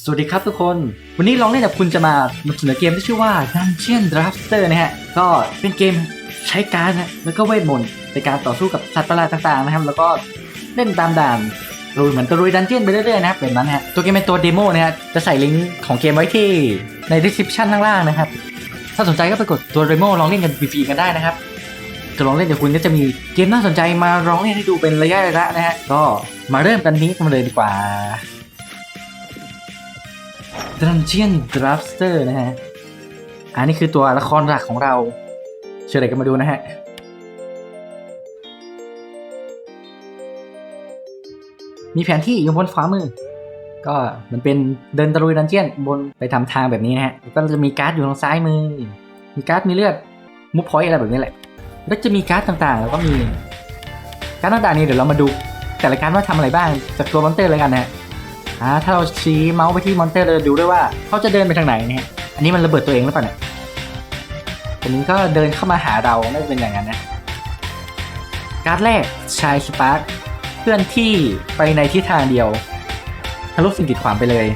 สวัสดีครับทุกคน วันนี้ลองเล่นกับคุณจะมานำเสนอเกมที่ชื่อว่า Dungeon Drafter นะฮะ ก็เป็นเกมใช้การนะแล้วก็เวทมนต์ในการต่อสู้กับสัตว์ประหลาดต่างๆนะครับ แล้วก็เล่นตามด่านลุยเหมือนตะลุยดันเจียนไปเรื่อยๆนะครับแบบนั้นฮะ ตัวเกมเป็นตัวเดโมนะฮะ จะใส่ลิงก์ของเกมไว้ที่ใน description ข้างล่างนะครับ ถ้าสนใจก็ไปกดตัวเดโมลองเล่นกันฟรีๆกันได้นะครับจะลองเล่นเดี๋ยวคุณก็จะมีเกมน่าสนใจมาร้องเล่นให้ดูเป็นระยะระยะนะฮะ ก็มาเริ่มกันนี้กันเลยดีกว่า Dungeon Drafter นะฮะ อันนี้คือตัวละครหลักของเรา เชิญเลยกันมาดูนะฮะมีแผนที่อยู่บนขวามือ ก็มันเป็นเดินตะลุยดันเจียนบนไปทำทางแบบนี้นะฮะแล้วก็จะมีการ์ดอยู่ทางซ้ายมือ มีการ์ดมีเลือดมุฟพอยอะไรแบบนี้แหละ แล้วจะมีการ์ดต่างๆ แล้วก็มีการ์ดต่างๆนี้เดี๋ยวเรามาดู แต่ละการ์ดว่าทำอะไรบ้างจากตัวมอนเตอร์เลยกันนะฮะ อ่าถ้าเราชี้เมาส์ไปที่มอนเตอร์เราดูด้วยว่าเขาจะเดินไปทางไหนเนี่ยอันนี้มันระเบิดตัวเองหรือเปล่าเนี่ยอันนี้ก็เดินเข้ามาหาเราน่าจะเป็นอย่างนั้นนะการ์ดแรกชายสปาร์คเคลื่อนที่ไปในทิศทางเดียวทะลุสิ่งกีดขวางไปเลย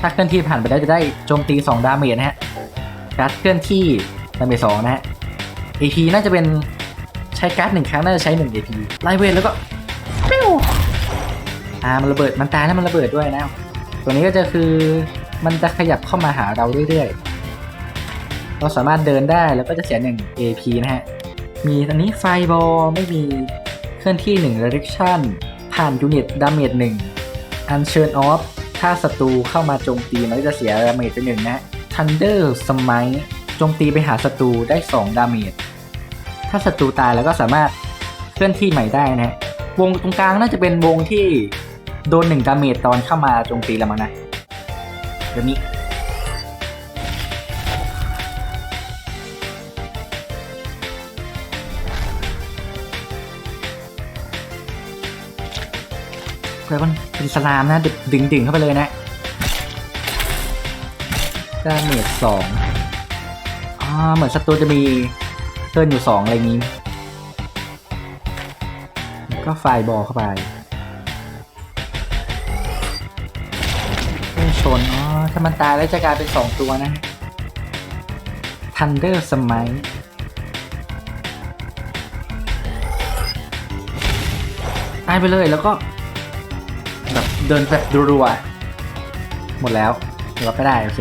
ถ้าเคลื่อนที่ผ่านไปได้จะได้โจมตี 2 ดาเมจนะฮะการ์ดเคลื่อนที่ดาเมจ2นะฮะ AP น่าจะเป็นใช้การ์ดหนึ่งครั้งน่าจะใช้1 AP ไล่เวทแล้วก็ อ่ามันระเบิดมันตายแล้วมันระเบิดด้วยนะ ตัวนี้ก็จะคือมันจะขยับเข้ามาหาเราเรื่อยๆ เราสามารถเดินได้แล้วก็จะเสียหนึ่ง AP นะฮะ มีอันนี้ไฟบอลไม่มีเคลื่อนที่1 direction ผ่านยูนิตดาเมจ1 unchurn off ถ้าศัตรูเข้ามาโจมตีมันก็จะเสียดาเมจไปหนึ่งนะ thunder smite โจมตีไปหาศัตรูได้ 2 ดาเมจ ถ้าศัตรูตายแล้วก็สามารถเคลื่อนที่ใหม่ได้นะฮะวงตรงกลางน่าจะเป็นวงที่ โดนหนึ่งดาเมจตอนเข้ามาโจมตีแล้วมั้งนะเดี๋ยวนี้เพื่อมันเป็นสลามนะดึงดึงเข้าไปเลยนะดาเมจสองอ่าเหมือนศัตรูจะมีเทิร์นอยู่สองอะไรงนี้ ก็ไฟบอลเข้าไปามันตายแล้วจะกลายเป็นสองตัวนะ Thunder Smite ตายไปเลยแล้วก็ แบบเดินแบบรัวๆหมดแล้วหรือว่าก็ได้โอเค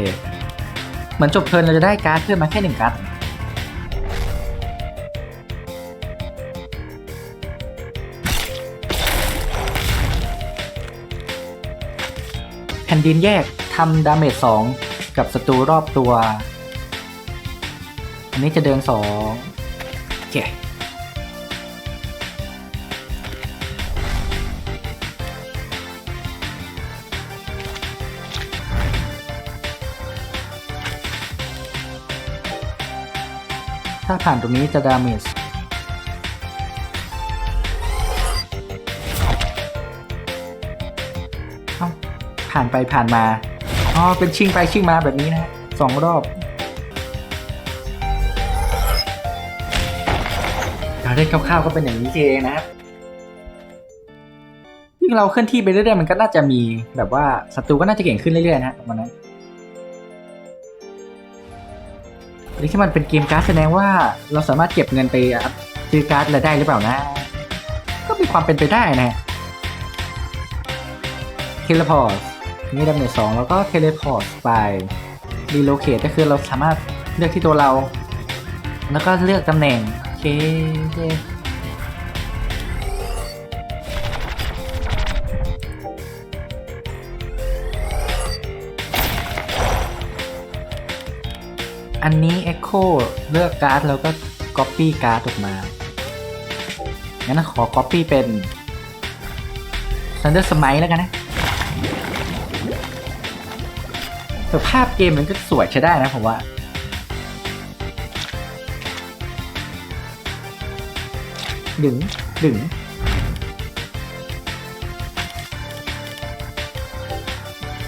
เหมือนจบเทินเราจะได้การ์ดเพิ่มมาแค่หนึ่งการ์ดแผ่นดินแยก ทำดาเมจสองกับศัตรูรอบตัว อันนี้จะเดินสองโอเคถ้าผ่านตรงนี้จะดาเมจผ่านไปผ่านมา อ๋อ เป็นชิงไปชิงมาแบบนี้นะสองรอบ เราเล่นคร่าวๆก็เป็นอย่างนี้เองนะครับยิ่งเราเคลื่อนที่ไปเรื่อยๆมันก็น่าจะมีแบบว่าศัตรูก็น่าจะเก่งขึ้นเรื่อยๆนะวันนั้นอันนี้ที่มันเป็นเกมการ์ดแสดงว่าเราสามารถเก็บเงินไปซื้อการ์ดอะไรได้หรือเปล่านะ ก็มีความเป็นไปได้นะเทเลพอร์ต นี่ดาเมจสองแล้วก็เทเลพอร์ตไปรีโลเคทก็คือเราสามารถเลือกที่ตัวเรา แล้วก็เลือกตำแหน่ง โอเคโอเคอันนี้ Echo เลือกการ์ดแล้วก็ Copy การ์ดออกมา งั้นขอ Copy เป็น Thunder Smite แล้วกันนะ แต่ภาพเกมมันก็สวยใช้ได้นะผมว่า ดึง ดึง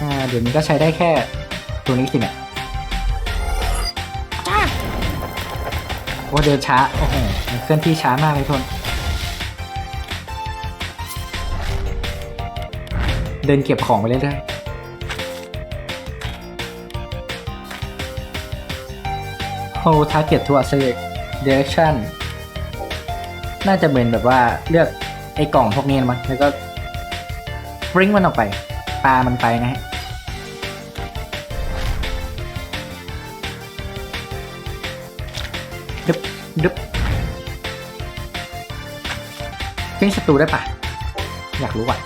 อ่า เดี๋ยวนี้ก็ใช้ได้แค่ตัวนี้สิเนี่ยจ้าโอ้เดินช้า โอ้โหมันเคลื่อนที่ช้ามากเลยทน เดินเก็บของไปเรื่อยๆ hold target to a select direction น่าจะเป็นแบบว่าเลือกไอ้กล่องพวกนี้มั้งแล้วก็ปริ้งมันออกไป ปามันไปนะฮะดึบดึบเพ่งศัตรูได้ปะอยากรู้ว่ะ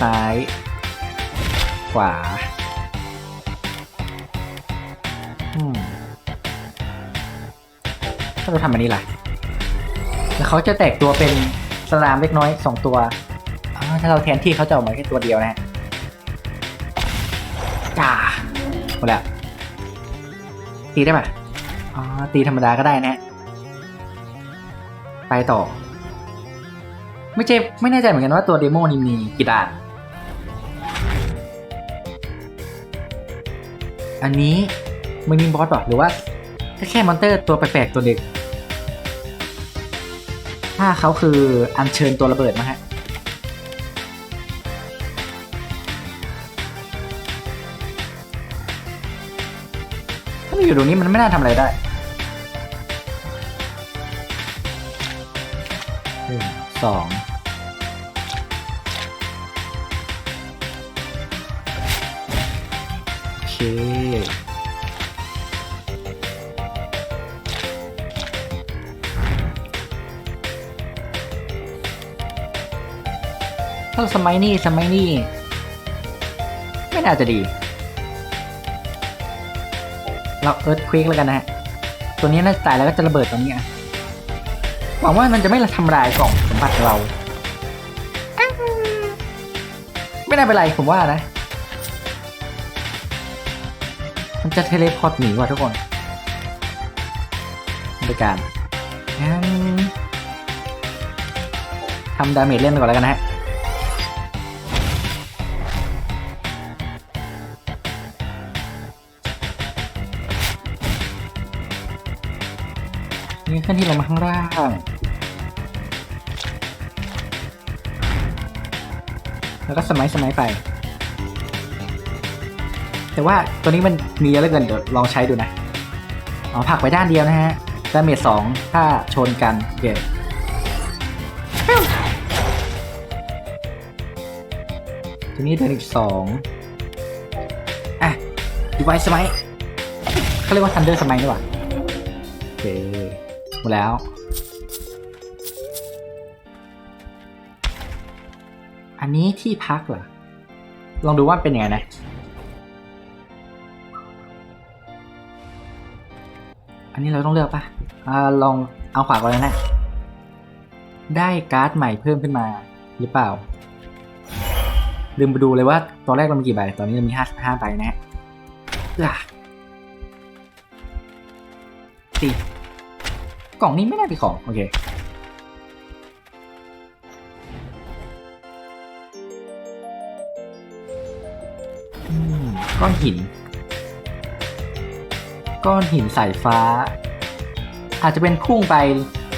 ซ้าย ขวา ถ้าเราทำอันนี้ล่ะ แล้วเขาจะแตกตัวเป็นสลามเล็กน้อยสองตัวถ้าเราแทนที่เขาจะออกมาแค่ตัวเดียวนะฮะจ้าหมดแล้วตีได้ปะอ๋อตีธรรมดาก็ได้นะฮะไปต่อ ไม่ใช่ไม่แน่ใจเหมือนกันว่าตัวเดโมนี่มีกี่ด่าน อันนี้ไม่มีบอสหรอหรือว่าแค่มอนเตอร์ตัวแปลกๆตัวเด็กาเขาคืออัญเชิญตัวระเบิดมาฮะถ้ามันอยู่ตรงนี้มันไม่น่าทำอะไรได้หนึ่งสองโอเค ถ้าสมัยนี้สมัยนี้ไม่น่าจะดี เราเอิร์ธควิกแล้วกันนะฮะ ตัวนี้น่าจะตายแล้วก็จะระเบิดตรงนี้อะหวังว่ามันจะไม่ทำลายกล่องสมบัติเรา ไม่น่าเป็นไรผมว่านะ มันจะเทเลพอร์ตหนีว่ะทุกคนบริการงั้นทำดาเมจเล่นก่อนแล้วกันนะฮะ นี่ขึ้นที่ลงมาข้างล่างแล้วก็สมัยสมัยไป แต่ว่าตัวนี้มันมีเยอะเหลือเกินเดี๋ยวลองใช้ดูนะอ๋อผักไปด้านเดียวนะฮะดาเมจสองถ้าชนกันโอเคทีนี้เดินอีกสองอะดีไวสมัยเขาเรียกว่าทันเดอร์สมัยดีกว่าโอเค หมดแล้ว อันนี้ที่พักเหรอ ลองดูว่าเป็นยังไงนะ อันนี้เราต้องเลือกปะอ่าลองเอาขวาก่อนเลยนะ ได้การ์ดใหม่เพิ่มขึ้นมาหรือเปล่า ลืมไปดูเลยว่าตอนแรกเรามีกี่ใบ ตอนนี้เรามีห้าห้าใบนะฮะอะสี่ กล่องนี้ไม่น่าเป็นของ โอเค ก้อนหิน ก้อนหินสายฟ้า อาจจะเป็นพุ่งไป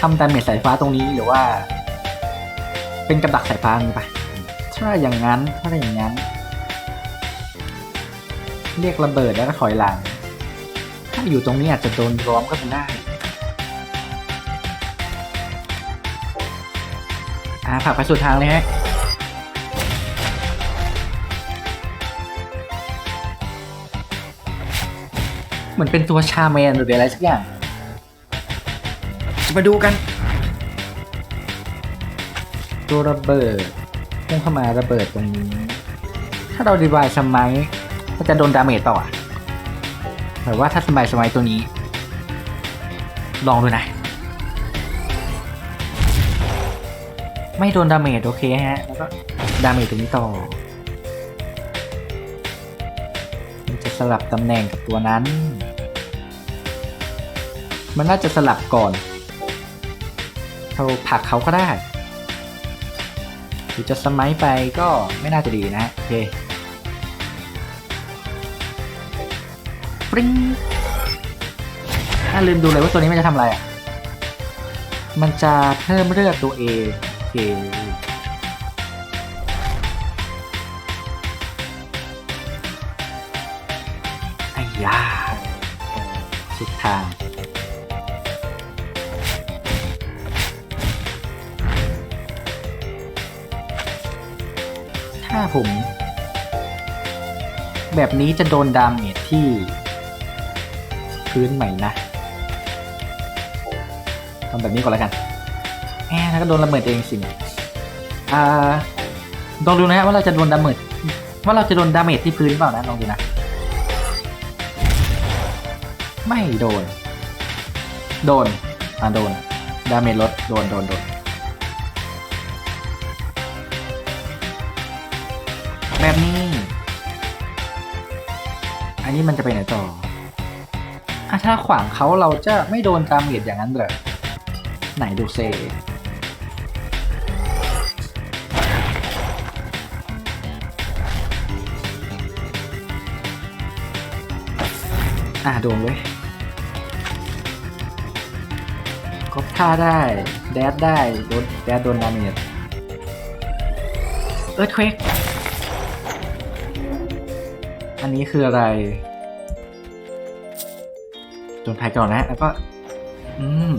ทำดาเมจสายฟ้าตรงนี้หรือว่า เป็นกับดักสายฟ้างี้ปะถ้าอย่างนั้นถ้าอย่างนั้น เรียกระเบิดแล้วก็ถอยหลัง ถ้าอยู่ตรงนี้อาจจะโดนร้อมก็เป็นได้ ผลักไปสุดทางเลยฮะเหมือนเป็นตัวชาแมนหรืออะไรสักอย่างมาดูกัน ตัวระเบิดพุ่งเข้ามาระเบิดตรงนี้ ถ้าเราดีวายสมัยก็จะโดนดาเมจต่ออะแต่ว่าถ้าสมัยสมัยตัวนี้ ลองดูนะ ไม่โดนดาเมจโอเคฮะ แล้วก็ดาเมจตรงนี้ต่อมันจะสลับตำแหน่งกับตัวนั้น มันน่าจะสลับก่อน เราผลักเขาก็ได้หรือจะสมัยไปก็ไม่น่าจะดีนะ โอเคปริ้งน่าลืมดูเลยว่าตัวนี้มันจะทำอะไรอะมันจะเพิ่มเลือดตัวเอง ไอ้ยาสุดทางถ้าผม แบบนี้จะโดนดาเมจที่ พื้นใหม่นะทำแบบนี้ก่อนแล้วกัน แอบแล้วก็โดนระเบิดเองสิอ่าลองดูนะฮะว่าเราจะโดนดาเมจว่าเราจะโดนดาเมจที่พื้นเปล่านะลองดูนะ ไม่โดน โดนอ่าโดน ดาเมจลดโดนโดนโดนแบบนี้ อันนี้มันจะไปไหนต่ออะถ้าขวางเขาเราจะไม่โดนดาเมจอย่างนั้นเหรอไหนดูเซ อะโดนเว้ยกบท่าได้ แดดได้ โดนแดดโดนดาเมจเอิร์ธเควกอันนี้คืออะไรโดนภัยก่อนนะ แล้วก็ อืม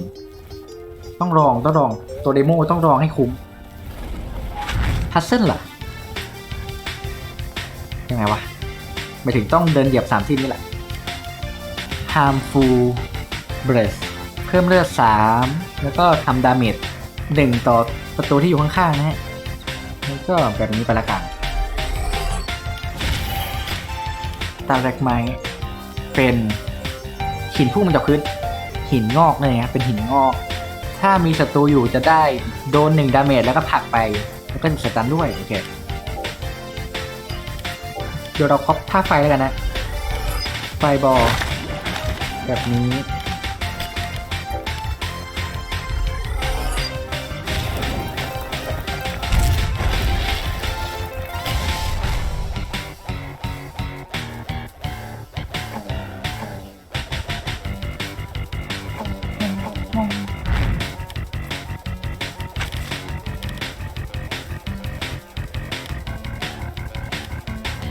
ต้องลองต้องลอง ตัวเดโมต้องลองให้คุ้มพัซเซิลล่ะ ยังไงวะไปถึงต้องเดินเหยียบสามที่นี่แหละ harmful breath เพิ่มเลือด 3 แล้วก็ทำดาเมจ1ต่อประตูที่อยู่ข้างๆนะฮะแล้วก็แบบนี้ไปละกัน ตาแรกไม้เป็นหินพุ่งมันจากพื้นหินงอกเลยครับเป็นหินงอก ถ้ามีศัตรูอยู่จะได้โดนหนึ่งดาเมจแล้วก็ผลักไป แล้วก็สตันด้วยโอเคเดี๋ยวเราครอปท่าไฟแล้วกันนะ ไฟบอล แบบนี้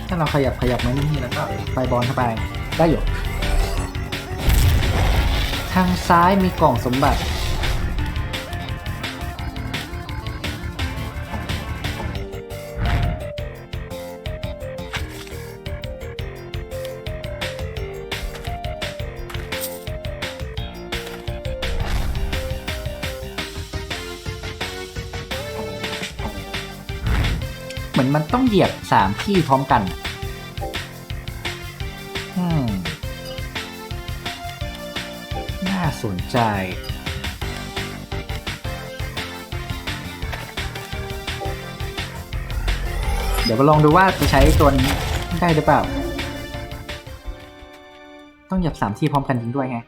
ถ้าเราขยับขยับมานี่แล้วก็ไฟบอลเข้าไปได้อยู่ ทางซ้ายมีกล่องสมบัติ เหมือนมันต้องเหยียบสามที่พร้อมกัน สนใจ เดี๋ยวมาลองดูว่าจะใช้ตัวนี้ได้หรือเปล่า ต้องหยียบสามที่พร้อมกันจริงด้วยไง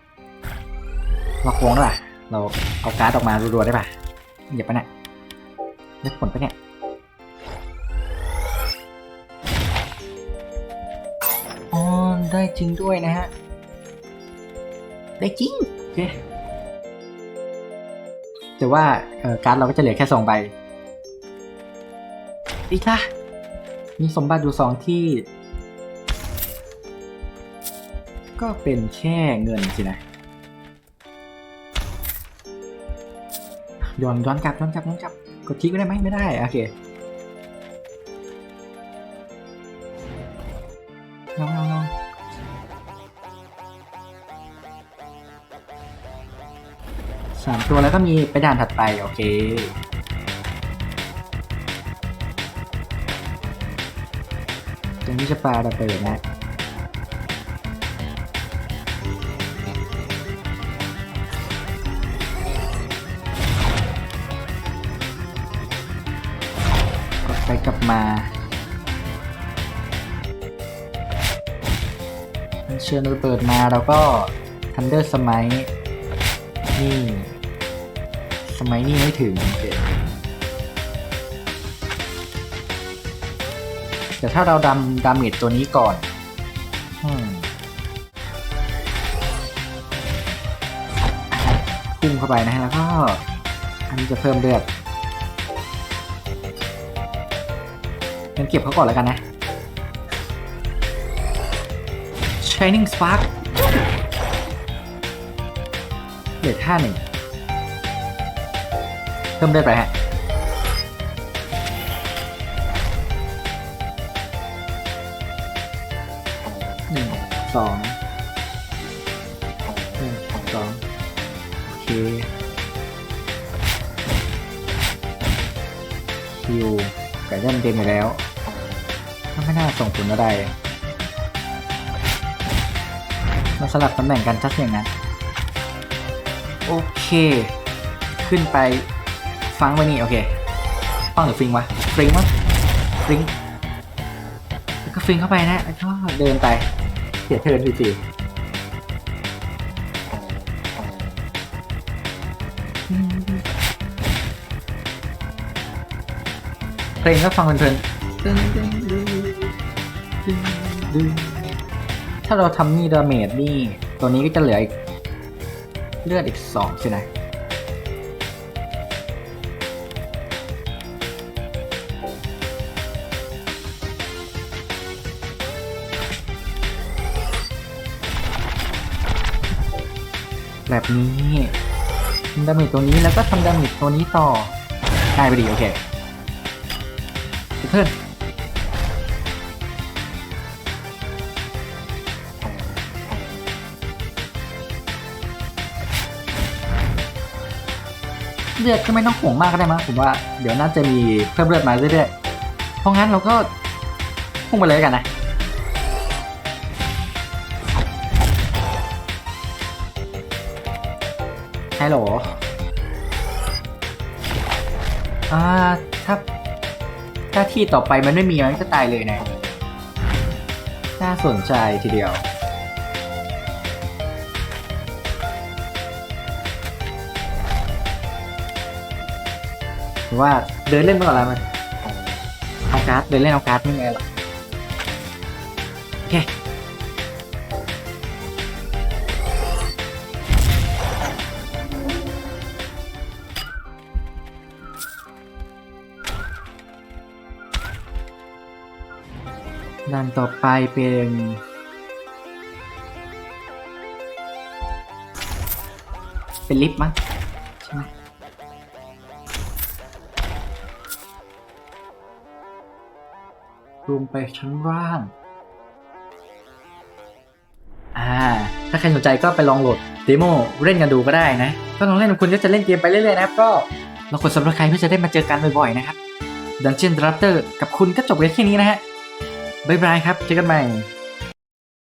เราโค้งได้ป่ะ เราเอาการ์ดออกมารัวๆได้ป่ะหยียบปะเนี่ยได้ผลปะเนี่ยอ๋อได้จริงด้วยนะฮะ ได้จริง เคแต่ว่าการ์ดเราก็จะเหลือแค่สองใบ อีกละมีสมบัติอยู่สองที่ ก็เป็นแค่เงินสินะย้อนย้อนกลับย้อนกลับย้อนกลับกดคลิกได้ไหมไม่ได้โอเคลอง สามตัวแล้วก็มีไปด่านถัดไป โอเค ตรงนี้จะปลาระเบิดนะกดไปกลับมาเชิญระเบิดมาแล้วก็ทันเดอร์สมัยนี่ สมัยนี่ไม่ถึงโอเคแต่ถ้าเราดำดาเมจตัวนี้ก่อนอืมพุ่งเข้าไปนะฮะแล้วก็อันนี้จะเพิ่มเลือดงั้นเก็บเขาก่อนแล้วกันนะช Shining Spark เหลือท่าหนึ่ง เพิ่มได้ไปฮะหนึ่งสองหนึ่งสองโอเคคิวไก่ย่างเต็มอยู่แล้วก็ไม่น่าส่งผลอะไรมาสลับตำแหน่งกันชัดอย่างนั้น โอเค ขึ้นไป ฟังไว้นี่โอเคฟังหรือฟิงวะฟิงวะฟิงแล้วก็ฟิงเข้าไปนะแล้วก็เดินไปเสียเทิร์นทีทีเพลงก็ฟังเพลินๆถ้าเราทำนี่ดาเมจนี่ ตัวนี้ก็จะเหลืออีก เลือดอีกสองใช่ไหม แบบนี้ทำดาเมจตัวนี้แล้วก็ทำดาเมจตัวนี้ต่อได้ไปดีโอเคเพื่อนเลือดก็ไม่ต้องห่วงมากก็ได้มั้งผมว่าเดี๋ยวน่าจะมีเพิ่มเลือดมาเรื่อยๆ เพราะงั้นเราก็พุ่งไปเลยกันนะ หลอ่า ถ้า ถ้าที่ต่อไปมันไม่มีมันก็ตายเลยนะ น่าสนใจทีเดียว ว่าเดินเล่นไปก่อนแล้วมันเอาการ์ดเดินเล่นเอาการ์ดไม่ไงหรอก ด่านต่อไปเป็นเป็นลิฟต์มั้งใช่ไหมลงไปชั้นล่าง อ่า ถ้าใครสนใจก็ไปลองโหลดเดโมเล่นกันดูก็ได้นะ ก็ลองเล่นคุณก็จะเล่นเกมไปเรื่อยๆนะครับ ก็เรากด subscribe เพื่อจะได้มาเจอกันบ่อยๆนะครับ Dungeon Raptor กับคุณก็จบกันแค่นี้นะฮะ บ๊ายบายครับ เจอกันใหม่